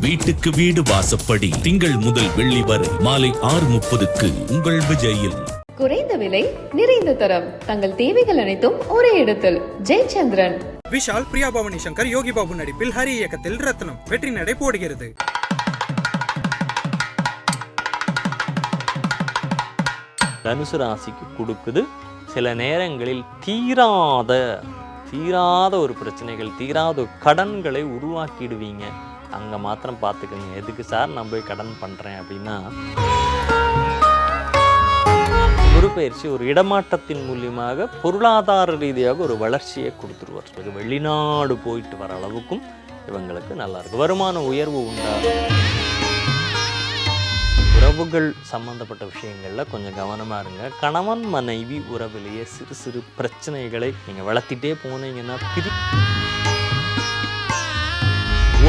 வீட்டுக்கு வீடு வாசப்படி. திங்கள் முதல் வெள்ளி வரை மாலை ஆறு முப்பதுக்கு உங்கள் விஜயில். குறைந்த விலை நிறைந்த தரம். தங்கள் தேவைகள் அனைத்தும் ஒரே இடத்தில். ஜெயச்சந்திரன். விஷால் பிரியா பவானி சங்கர் யோகி பாபு நடிப்பில் ஹரி இயக்கத்தில் ரத்னம். வெற்றி நடை போடுகிறது. தனுசு ராசிக்கு கொடுக்குது. சில நேரங்களில் தீராத தீராத ஒரு பிரச்சனைகள் தீராத ஒரு கடன்களை உருவாக்கிடுவீங்க. அங்கே மாத்திரம் பார்த்துக்கோங்க எதுக்கு சார் நான் போய் கடன் பண்ணுறேன் அப்படின்னா குரு ஒரு இடமாற்றத்தின் மூலியமாக பொருளாதார ரீதியாக ஒரு வளர்ச்சியை கொடுத்துருவார். வெளிநாடு போயிட்டு வர அளவுக்கும் இவங்களுக்கு நல்லா இருக்கு. வருமான உயர்வு உண்டா? உறவுகள் சம்மந்தப்பட்ட விஷயங்களில் கொஞ்சம் கவனமாக இருங்க. கணவன் மனைவி உறவிலேயே சிறு சிறு பிரச்சனைகளை நீங்கள் வளர்த்திட்டே போனீங்கன்னா பிரி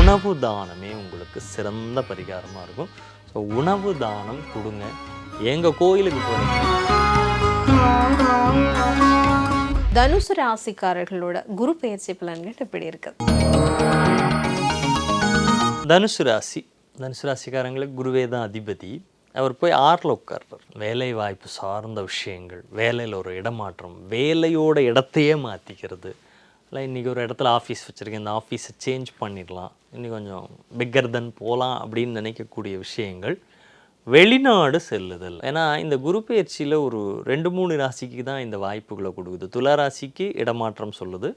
உணவு தானமே உங்களுக்கு சிறந்த பரிகாரமாக இருக்கும். ஸோ உணவு தானம் கொடுங்க. எங்கள் கோயிலுக்கு போகிறீங்க தனுசு ராசிக்காரர்களோட குரு பயிற்சி பலன்கள் எப்படி இருக்குது தனுசு ராசி. தனுசு ராசிக்காரங்களுக்கு குருவே தான் அதிபதி. அவர் போய் ஆறில் உட்கார்றார். வேலை வாய்ப்பு சார்ந்த விஷயங்கள் வேலையில் ஒரு இடமாற்றம் வேலையோட இடத்தையே மாற்றிக்கிறது இல்லை இன்றைக்கி ஒரு இடத்துல ஆஃபீஸ் வச்சுருக்கேன். இந்த ஆஃபீஸை சேஞ்ச் பண்ணிடலாம். இன்னும் கொஞ்சம் பிக்கர் தென் போகலாம் அப்படின்னு நினைக்கக்கூடிய விஷயங்கள் வெளிநாடு செல்லுதல். ஏன்னா இந்த குரு பயிற்சியில் ஒரு ரெண்டு மூணு ராசிக்கு தான் இந்த வாய்ப்புகளை கொடுக்குது. துலா ராசிக்கு இடமாற்றம் சொல்லுது.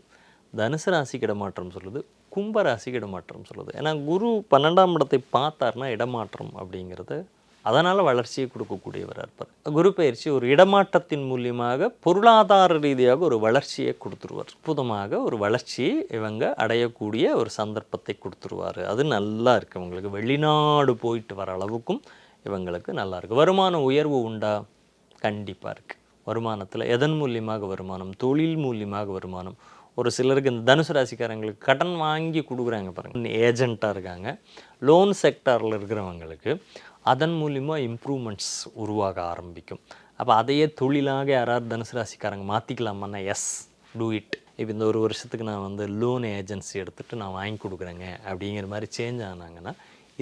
தனுசு ராசிக்கு இடமாற்றம் சொல்லுது. கும்ப ராசிக்கு இடமாற்றம் சொல்லுது. ஏன்னா குரு பன்னெண்டாம் இடத்தை பார்த்தார்னா இடமாற்றம் அப்படிங்கிறது அதனால் வளர்ச்சியை கொடுக்கக்கூடியவராக இருப்பார். குரு பயிற்சி ஒரு இடமாற்றத்தின் மூலியமாக பொருளாதார ரீதியாக ஒரு வளர்ச்சியை கொடுத்துருவார். அற்புதமாக ஒரு வளர்ச்சியை இவங்க அடையக்கூடிய ஒரு சந்தர்ப்பத்தை கொடுத்துருவார். அது நல்லா இருக்கு. இவங்களுக்கு வெளிநாடு போயிட்டு வர அளவுக்கும் இவங்களுக்கு நல்லா இருக்குது வருமான உயர்வு உண்டா? கண்டிப்பாக இருக்குது வருமானத்தில் எதன் மூலியமாக வருமானம்? தொழில் மூலியமாக வருமானம்? ஒரு சிலருக்கு இந்த தனுசு ராசிக்காரங்களுக்கு கடன் வாங்கி கொடுக்குறாங்க பாருங்க. ஏஜெண்ட்டாக இருக்காங்க. லோன் செக்டாரில் இருக்கிறவங்களுக்கு அதன் மூலிமா இம்ப்ரூவ்மெண்ட்ஸ் உருவாக ஆரம்பிக்கும். அப்போ அதையே தொழிலாக யாராவது தனுசு ராசிக்காரங்க மாற்றிக்கலாமான்னா எஸ் டூ இட் இப்போ இந்த ஒரு வருஷத்துக்கு நான் வந்து லோன் ஏஜென்சி எடுத்துகிட்டு நான் வாங்கி கொடுக்குறேங்க. அப்படிங்கிற மாதிரி சேஞ்ச் ஆனாங்கன்னா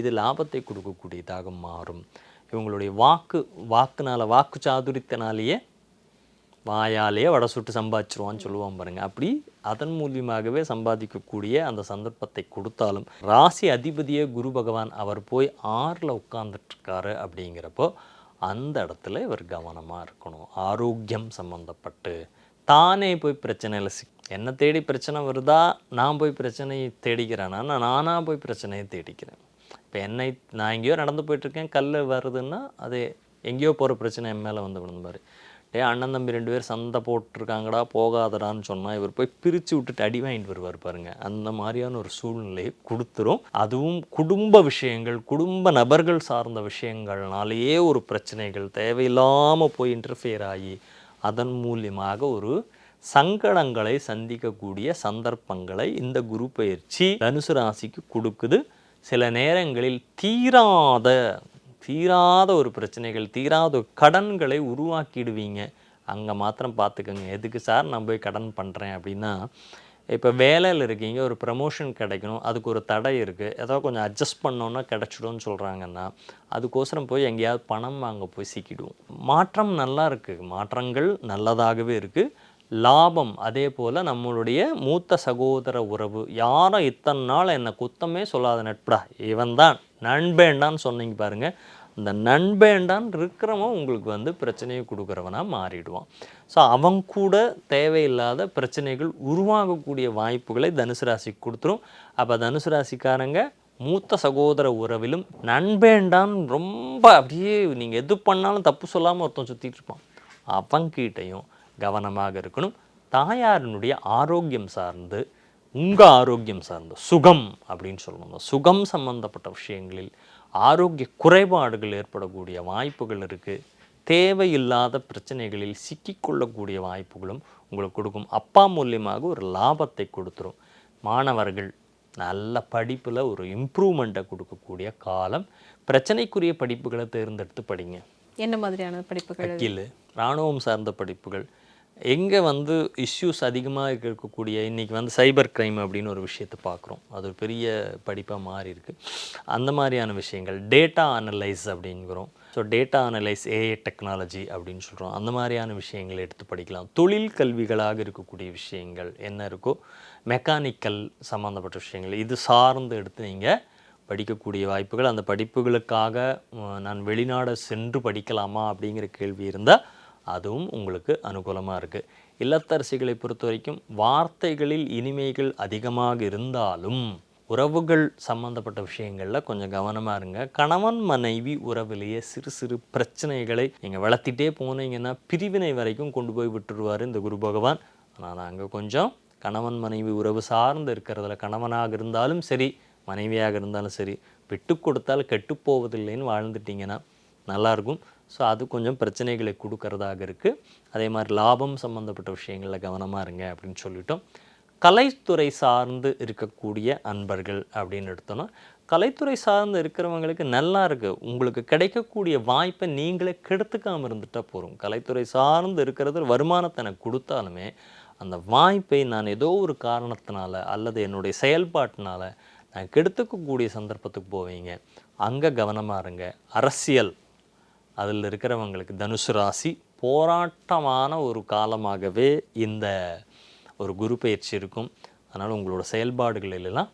இது லாபத்தை கொடுக்கக்கூடியதாக மாறும். இவங்களுடைய வாக்கு வாக்குனால வாக்கு சாதுரியத்தினாலேயே வாயாலேயே வடை சுட்டு சம்பாதிச்சிருவான்னு சொல்லுவான் பாருங்கள் அப்படி அதன் மூலியமாகவே சம்பாதிக்கக்கூடிய அந்த சந்தர்ப்பத்தை கொடுத்தாலும் ராசி அதிபதியே குரு பகவான் அவர் போய் ஆறில் உட்கார்ந்துட்டுருக்காரு அப்படிங்கிறப்போ அந்த இடத்துல இவர் கவனமாக இருக்கணும். ஆரோக்கியம் சம்மந்தப்பட்டு தானே போய் பிரச்சனையில் சிக் என்னை தேடி பிரச்சனை வருதா? நான் போய் பிரச்சனையை தேடிக்கிறேன்னா நான் நானாக போய் பிரச்சனையை தேடிக்கிறேன். இப்போ என்னை நான் எங்கேயோ நடந்து போயிட்டுருக்கேன் கல் வருதுன்னா அது எங்கேயோ போகிற பிரச்சனை என் மேலே வந்து விழுந்த மாதிரி டே அண்ணன் தம்பி ரெண்டு பேர் சண்டை போட்டிருக்காங்கடா போகாதடான்னு சொன்னால் இவர் போய் பிரித்து விட்டுட்டு அடி வாங்கிட்டு வருவார் பாருங்க. அந்த மாதிரியான ஒரு சூழ்நிலையை கொடுத்துரும். அதுவும் குடும்ப விஷயங்கள் குடும்ப நபர்கள் சார்ந்த விஷயங்கள்னாலேயே ஒரு பிரச்சனைகள் தேவையில்லாமல் போய் இன்டர்ஃபியர் ஆகி அதன் மூலியமாக ஒரு சங்கடங்களை சந்திக்கக்கூடிய சந்தர்ப்பங்களை இந்த குரு பயிற்சி தனுசு ராசிக்கு கொடுக்குது. சில நேரங்களில் தீராத தீராத ஒரு பிரச்சனைகள் தீராத கடன்களை உருவாக்கிடுவீங்க. அங்கே மாத்திரம் பார்த்துக்கோங்க எதுக்கு சார் நான் போய் கடன் பண்ணுறேன் அப்படின்னா இப்போ வேலையில் இருக்கீங்க ஒரு ப்ரமோஷன் கிடைக்கணும் அதுக்கு ஒரு தடை இருக்குது ஏதோ கொஞ்சம் அட்ஜஸ்ட் பண்ணோன்னா கிடச்சிடும்னு சொல்கிறாங்கன்னா அதுக்கோசரம் போய் எங்கேயாவது பணம் வாங்க போய் சிக்கிடுவோம். மாற்றம் நல்லா இருக்குது மாற்றங்கள் நல்லதாகவே இருக்குது லாபம் அதே போல் நம்மளுடைய மூத்த சகோதர உறவு. யாரும் இத்தனை நாள் என்னை குத்தமே சொல்லாத நட்புடா. இவன் தான் நண்பேண்டான்னு சொன்னீங்க பாருங்கள் இந்த நண்பேண்டான் இருக்கிறவன் உங்களுக்கு வந்து பிரச்சனையை கொடுக்குறவனாக மாறிடுவான். ஸோ அவங்க கூட தேவையில்லாத பிரச்சனைகள் உருவாகக்கூடிய வாய்ப்புகளை தனுசு ராசிக்கு கொடுத்துரும். அப்போ தனுசு ராசிக்காரங்க மூத்த சகோதர உறவிலும் நண்பேண்டான் ரொம்ப அப்படியே நீங்கள் எது பண்ணாலும் தப்பு சொல்லாமல் ஒருத்தன் சுற்றிட்டு இருப்பான். அவன்கிட்டையும் கவனமாக இருக்கணும். தாயாரினுடைய ஆரோக்கியம் சார்ந்து உங்கள் ஆரோக்கியம் சார்ந்து சுகம் அப்படின்னு சொல்லணும். சுகம் சம்பந்தப்பட்ட விஷயங்களில் ஆரோக்கிய குறைபாடுகள் ஏற்படக்கூடிய வாய்ப்புகள் இருக்குது தேவையில்லாத பிரச்சனைகளில் சிக்கிக்கொள்ளக்கூடிய வாய்ப்புகளும் உங்களுக்கு கொடுக்கும். அப்பா மூலியமாக ஒரு லாபத்தை கொடுத்துரும். மாணவர்கள் நல்ல படிப்பில் ஒரு இம்ப்ரூவ்மெண்ட்டை கொடுக்கக்கூடிய காலம். பிரச்சனைக்குரிய படிப்புகளை தேர்ந்தெடுத்து படிங்க. என்ன மாதிரியான படிப்புகள்? வக்கீல் இராணுவம் சார்ந்த படிப்புகள் எங்கே வந்து இஷ்யூஸ் அதிகமாக இருக்கக்கூடிய இன்றைக்கி வந்து சைபர் க்ரைம் அப்படின்னு ஒரு விஷயத்தை பார்க்குறோம். அது ஒரு பெரிய படிப்பாக மாறி இருக்குது அந்த மாதிரியான விஷயங்கள் டேட்டா அனலைஸ் அப்படிங்கிறோம். So data analyse AA technology அப்படின்னு சொல்கிறோம் அந்த மாதிரியான விஷயங்களை எடுத்து படிக்கலாம். தொழில் கல்விகளாக இருக்கக்கூடிய விஷயங்கள் என்ன இருக்கோ மெக்கானிக்கல் சம்மந்தப்பட்ட விஷயங்கள் இது சார்ந்து எடுத்து நீங்கள் படிக்கக்கூடிய வாய்ப்புகள் அந்த படிப்புகளுக்காக நான் வெளிநாடு சென்று படிக்கலாமா அப்படிங்கிற கேள்வி இருந்தால் அதுவும் உங்களுக்கு அனுகூலமாக இருக்குது இல்லத்தரசிகளை பொறுத்த வரைக்கும் வார்த்தைகளில் இனிமைகள் அதிகமாக இருந்தாலும் உறவுகள் சம்பந்தப்பட்ட விஷயங்களில் கொஞ்சம் கவனமாக இருங்க. கணவன் மனைவி உறவிலேயே சிறு சிறு பிரச்சனைகளை நீங்கள் வளர்த்திட்டே போனீங்கன்னா பிரிவினை வரைக்கும் கொண்டு போய் விட்டுருவார் இந்த குரு பகவான். ஆனால் நாங்கள் கொஞ்சம் கணவன் மனைவி உறவு சார்ந்து இருக்கிறதுல கணவனாக இருந்தாலும் சரி மனைவியாக இருந்தாலும் சரி விட்டு கொடுத்தால் கெட்டுப்போவதில்லைன்னு வாழ்ந்துட்டிங்கன்னா நல்லாயிருக்கும் ஸோ அது கொஞ்சம் பிரச்சனைகளை கொடுக்கறதாக இருக்குது அதே மாதிரி லாபம் சம்மந்தப்பட்ட விஷயங்களில் கவனமாக இருங்க அப்படின்னு சொல்லிட்டோம். கலைத்துறை சார்ந்து இருக்கக்கூடிய அன்பர்கள் அப்படின்னு எடுத்தோன்னா கலைத்துறை சார்ந்து இருக்கிறவங்களுக்கு நல்லா இருக்குது உங்களுக்கு கிடைக்கக்கூடிய வாய்ப்பை நீங்களே கெடுத்துக்காமல் இருந்துட்டால் போதும். கலைத்துறை சார்ந்து இருக்கிறது வருமானத்தை எனக்கு கொடுத்தாலுமே அந்த வாய்ப்பை நான் ஏதோ ஒரு காரணத்தினால அல்லது என்னுடைய செயல்பாட்டினால நான் கெடுத்துக்கக்கூடிய சந்தர்ப்பத்துக்கு போவீங்க. அங்கே கவனமாக இருங்க. அரசியல் அதில் இருக்கிறவங்களுக்கு தனுசு ராசி போராட்டமான ஒரு காலமாகவே இந்த ஒரு குரு பயிற்சி இருக்கும். அதனால் உங்களோட செயல்பாடுகளிலெல்லாம்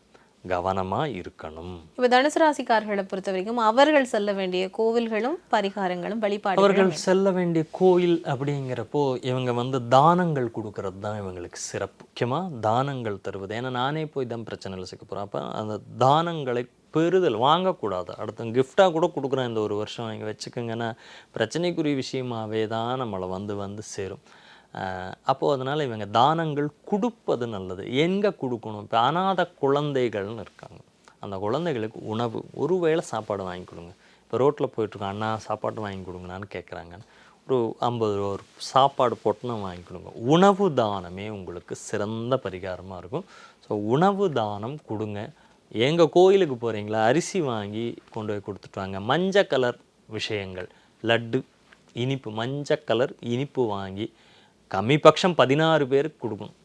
கவனமாக இருக்கணும். இப்போ தனுசு ராசிக்காரர்களை பொறுத்த வரைக்கும் அவர்கள் செல்ல வேண்டிய கோவில்களும் பரிகாரங்களும் வழிபாடுகளும் அவர்கள் செல்ல வேண்டிய கோயில் அப்படிங்கிறப்போ இவங்க வந்து தானங்கள் கொடுக்கறது தான் இவங்களுக்கு சிறப்பு. முக்கியமாக தானங்கள் தருவது. ஏன்னா நானே போய் தான் பிரச்சனையில் சிக்க போகிறேன் அப்போ அந்த தானங்களை பெறுதல் வாங்கக்கூடாது. அடுத்த கிஃப்டாக கூட கொடுக்குறேன் இந்த ஒரு வருஷம். இங்கே வச்சுக்கோங்கன்னா பிரச்சனைக்குரிய விஷயமாகவே தான் நம்மளை வந்து வந்து சேரும். அப்போது அதனால் இவங்க தானங்கள் கொடுப்பது நல்லது. எங்கே கொடுக்கணும்? இப்போ அனாதை குழந்தைகள்னு இருக்காங்க. அந்த குழந்தைகளுக்கு உணவு ஒரு வேளை சாப்பாடு வாங்கி கொடுங்க. இப்போ ரோட்டில் போயிட்டுருக்கோம் அண்ணா சாப்பாடு வாங்கி கொடுங்கண்ணான்னு கேட்குறாங்க ஒரு ஐம்பது ரூபா ஒரு சாப்பாடு பொட்டணம் வாங்கி கொடுங்க. உணவு தானமே உங்களுக்கு சிறந்த பரிகாரமாக இருக்கும். ஸோ உணவு தானம் கொடுங்க. எங்கள் கோயிலுக்கு போகிறீங்களா அரிசி வாங்கி கொண்டு போய் கொடுத்துட்டு வாங்க மஞ்சள் கலர் விஷயங்கள். லட்டு இனிப்பு மஞ்சள் கலர் இனிப்பு வாங்கி கம்மிபட்சம் பதினாறு பேருக்கு கொடுக்கணும்.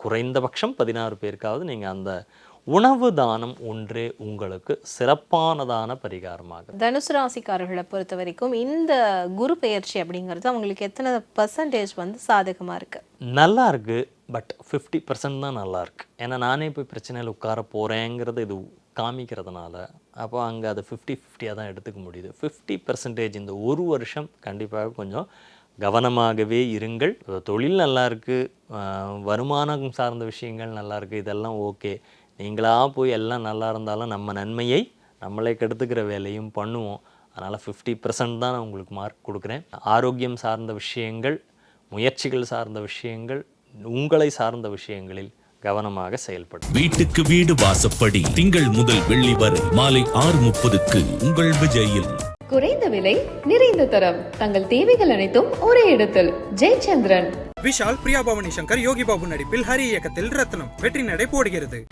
குறைந்தபட்சம் பதினாறு பேருக்காவது நீங்கள் அந்த உணவு தானம் ஒன்றே உங்களுக்கு சிறப்பானதான பரிகாரமாக தனுசு ராசிக்காரர்களை பொறுத்த வரைக்கும் இந்த குரு பெயர்ச்சி அப்படிங்கிறது அவங்களுக்கு எத்தனை பர்சன்டேஜ் வந்து சாதகமாக இருக்கு? நல்லா இருக்கு. பட் ஃபிஃப்டி பர்சன்ட் தான் நல்லாயிருக்கு. ஏன்னா நானே போய் பிரச்சனையில் உட்கார போகிறேங்கிறது இது காமிக்கிறதுனால அப்போ அங்கே அது ஃபிஃப்டி ஃபிஃப்டியாக தான் எடுத்துக்க முடியுது. ஃபிஃப்டி பர்சன்டேஜ் இந்த ஒரு வருஷம் கண்டிப்பாக கொஞ்சம் கவனமாகவே இருங்கள். தொழில் நல்லாயிருக்கு வருமானம் சார்ந்த விஷயங்கள் நல்லாயிருக்கு இதெல்லாம் ஓகே. நீங்களாக போய் எல்லாம் நல்லா இருந்தாலும் நம்ம நன்மையை நம்மளே கெடுத்துக்கிற வேலையும் பண்ணுவோம். அதனால் ஃபிஃப்டி பர்சன்ட் தான் நான் உங்களுக்கு மார்க் கொடுக்குறேன். ஆரோக்கியம் சார்ந்த விஷயங்கள் முயற்சிகள் சார்ந்த விஷயங்கள் உங்களை சார்ந்த விஷயங்களில் கவனமாக செயல்படும் வீட்டுக்கு வீடு வாசப்படி திங்கள் முதல் வெள்ளி வரை மாலை ஆறு முப்பதுக்கு உங்கள் விஜயில். குறைந்த விலை நிறைந்த தரம். தங்கள் தேவைகள் அனைத்தும் ஒரே இடத்தில். ஜெயச்சந்திரன். விஷால் பிரியா பவானி சங்கர் யோகி பாபு நடிப்பில் ஹரி இயக்கத்தில் ரத்னம். வெற்றி நடை போடுகிறது.